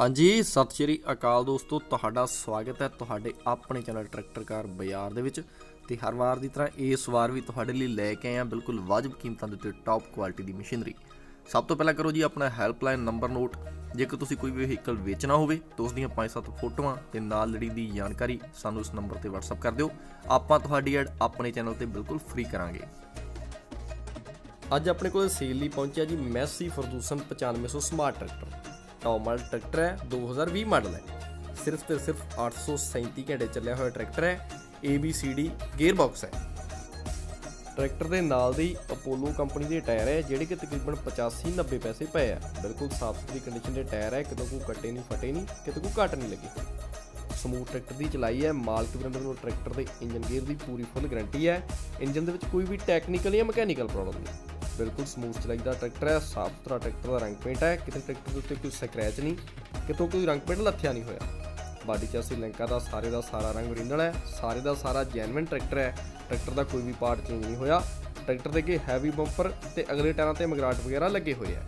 ਹਾਂਜੀ, ਸਤਿ ਸ਼੍ਰੀ ਅਕਾਲ ਦੋਸਤੋ, ਤੁਹਾਡਾ ਸਵਾਗਤ ਹੈ ਤੁਹਾਡੇ ਆਪਣੇ ਚੈਨਲ ਟਰੈਕਟਰ ਕਾਰ ਬਾਜ਼ਾਰ ਦੇ ਵਿੱਚ ਤੇ ਹਰ ਵਾਰ ਦੀ ਤਰ੍ਹਾਂ ਇਸ ਵਾਰ ਵੀ ਤੁਹਾਡੇ ਲਈ ਲੈ ਕੇ ਆਏ ਹਾਂ ਬਿਲਕੁਲ ਵਾਜਬ ਕੀਮਤਾਂ ਦੇ ਉੱਤੇ ਟੌਪ ਕੁਆਲਿਟੀ ਦੀ ਮਸ਼ੀਨਰੀ। ਸਭ ਤੋਂ ਪਹਿਲਾਂ ਕਰੋ ਜੀ ਆਪਣਾ ਹੈਲਪਲਾਈਨ ਨੰਬਰ ਨੋਟ ਜੇਕਰ ਤੁਸੀਂ ਕੋਈ ਵੀ ਵਹੀਕਲ ਵੇਚਣਾ ਹੋਵੇ ਤਾਂ ਉਸ ਦੀਆਂ 5-7 ਫੋਟੋਆਂ ਤੇ ਨਾਲ ਲੜੀ ਦੀ ਜਾਣਕਾਰੀ ਸਾਨੂੰ ਇਸ ਨੰਬਰ ਤੇ WhatsApp ਕਰ ਦਿਓ। ਆਪਾਂ ਤੁਹਾਡੀ ਐਡ ਆਪਣੇ ਚੈਨਲ ਤੇ ਬਿਲਕੁਲ ਫ੍ਰੀ ਕਰਾਂਗੇ। ਅੱਜ ਆਪਣੇ ਕੋਲ ਸੇਲ ਲਈ ਪਹੁੰਚਿਆ ਜੀ Massey Ferguson 9500 smart tractor top model tractor ਹੈ 2020 ਮਾਡਲ ਹੈ। ਸਿਰਫ ਤੇ ਸਿਰਫ 837 ਘੰਟੇ ਚੱਲਿਆ ਹੋਇਆ ਟਰੈਕਟਰ ਹੈ ABCD ਗੇਅਰ ਬਾਕਸ ਹੈ। ਟਰੈਕਟਰ ਦੇ ਨਾਲ ਦੀ ਅਪੋਲੋ ਕੰਪਨੀ ਦੇ ਟਾਇਰ ਹੈ, ਜਿਹੜੇ ਕਿ ਤਕਰੀਬਨ 85 90 ਪੈਸੇ ਪਏ ਆ। ਬਿਲਕੁਲ ਸਾਫ਼ ਸੁਥਰੀ ਕੰਡੀਸ਼ਨ ਦੇ ਟਾਇਰ ਹੈ, ਕਿਤੇ ਕੋਈ ਕੱਟੇ ਨਹੀਂ, ਫਟੇ ਨਹੀਂ, ਕਿਤੇ ਕੋਈ ਘੱਟ ਨਹੀਂ ਲੱਗੇ। ਸਮੂਥ ਟਰੈਕਟਰ ਦੀ ਚਲਾਈ ਹੈ, ਮਾਲਕ ਵੀਰਾਂ ਨੂੰ ਟਰੈਕਟਰ ਦੇ ਇੰਜਨ ਗੇਅਰ ਦੀ ਪੂਰੀ ਫੁੱਲ ਗਾਰੰਟੀ ਹੈ। ਇੰਜਨ ਦੇ ਵਿੱਚ ਕੋਈ ਵੀ ਟੈਕਨੀਕਲ ਜਾਂ ਮਕੈਨੀਕਲ ਪ੍ਰੋਬਲਮ ਨਹੀਂ। ਬਿਲਕੁਲ ਸਮੂਥ ਚਲਾਈ ਦਾ ਟਰੈਕਟਰ ਹੈ, ਸਾਫ਼ ਸੁਥਰਾ ਟਰੈਕਟਰ ਦਾ ਰੰਗ ਪੇਂਟ ਹੈ। ਕਿਤੇ ਟਰੈਕਟਰ ਦੇ ਉੱਤੇ ਕੋਈ ਸਕ੍ਰੈਚ ਨਹੀਂ, ਕਿਤੋਂ ਕੋਈ ਰੰਗ ਪੇਂਟ ਲੱਥਿਆ ਨਹੀਂ ਹੋਇਆ। ਬਾਡੀ ਚਾਸੀ ਲਿੰਕਾ ਦਾ ਸਾਰੇ ਦਾ ਸਾਰਾ ਰੰਗ ਓਰੀਜਨਲ ਹੈ, ਸਾਰੇ ਦਾ ਸਾਰਾ ਜੈਨੂਇਨ ਟਰੈਕਟਰ ਹੈ। ਟਰੈਕਟਰ ਦਾ ਕੋਈ ਵੀ ਪਾਰਟ ਚੇਂਜ ਨਹੀਂ ਹੋਇਆ। ਟਰੈਕਟਰ ਦੇ ਅੱਗੇ ਹੈਵੀ ਬੰਪਰ ਤੇ ਅਗਲੇ ਟਾਇਰਾਂ ਤੇ ਮਗਰਾਟ ਵਗੈਰਾ ਲੱਗੇ ਹੋਏ ਹੈ।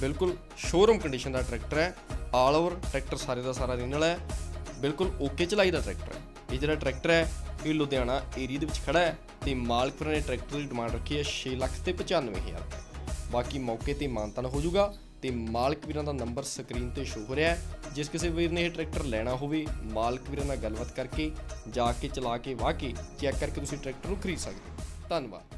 ਬਿਲਕੁਲ ਸ਼ੋਰੂਮ ਕੰਡੀਸ਼ਨ ਦਾ ਟਰੈਕਟਰ ਹੈ। ਆਲ ਓਵਰ ਟਰੈਕਟਰ ਸਾਰੇ ਦਾ ਸਾਰਾ ਓਰੀਜਨਲ ਹੈ। ਬਿਲਕੁਲ ਓਕੇ ਚਲਾਈ ਦਾ ਟਰੈਕਟਰ ਹੈ। ਇਹ ਜਿਹੜਾ ਟਰੈਕਟਰ ਹੈ, ਇਹ ਲੁਧਿਆਣਾ ਏਰੀਆ ਦੇ ਵਿੱਚ ਖੜਾ ਹੈ ਤੇ ਮਾਲਕ ਨੇ ਟਰੈਕਟਰ ਦੀ ਡਿਮਾਂਡ ਰੱਖੀ ਹੈ 6 ਲੱਖ ਤੇ 95000 ਬਾਕੀ ਮੌਕੇ ਤੇ ਮਾਨਤਨ ਹੋ ਜਾਊਗਾ ਤੇ ਮਾਲਕ ਵੀਰਾਂ ਦਾ ਨੰਬਰ ਸਕਰੀਨ ਤੇ ਸ਼ੋ ਹੋ ਰਿਹਾ ਹੈ। ਜਿਸ ਕਿਸੇ ਵੀਰ ਨੇ ਇਹ ਟਰੈਕਟਰ ਲੈਣਾ ਹੋਵੇ, ਮਾਲਕ ਵੀਰਾਂ ਨਾਲ ਗੱਲਬਾਤ ਕਰਕੇ ਜਾ ਕੇ, ਚਲਾ ਕੇ, ਵਾਹ ਕੇ ਚੈੱਕ ਕਰਕੇ ਤੁਸੀਂ ਟਰੈਕਟਰ ਨੂੰ ਖਰੀਦ ਸਕਦੇ ਹੋ। ਧੰਨਵਾਦ।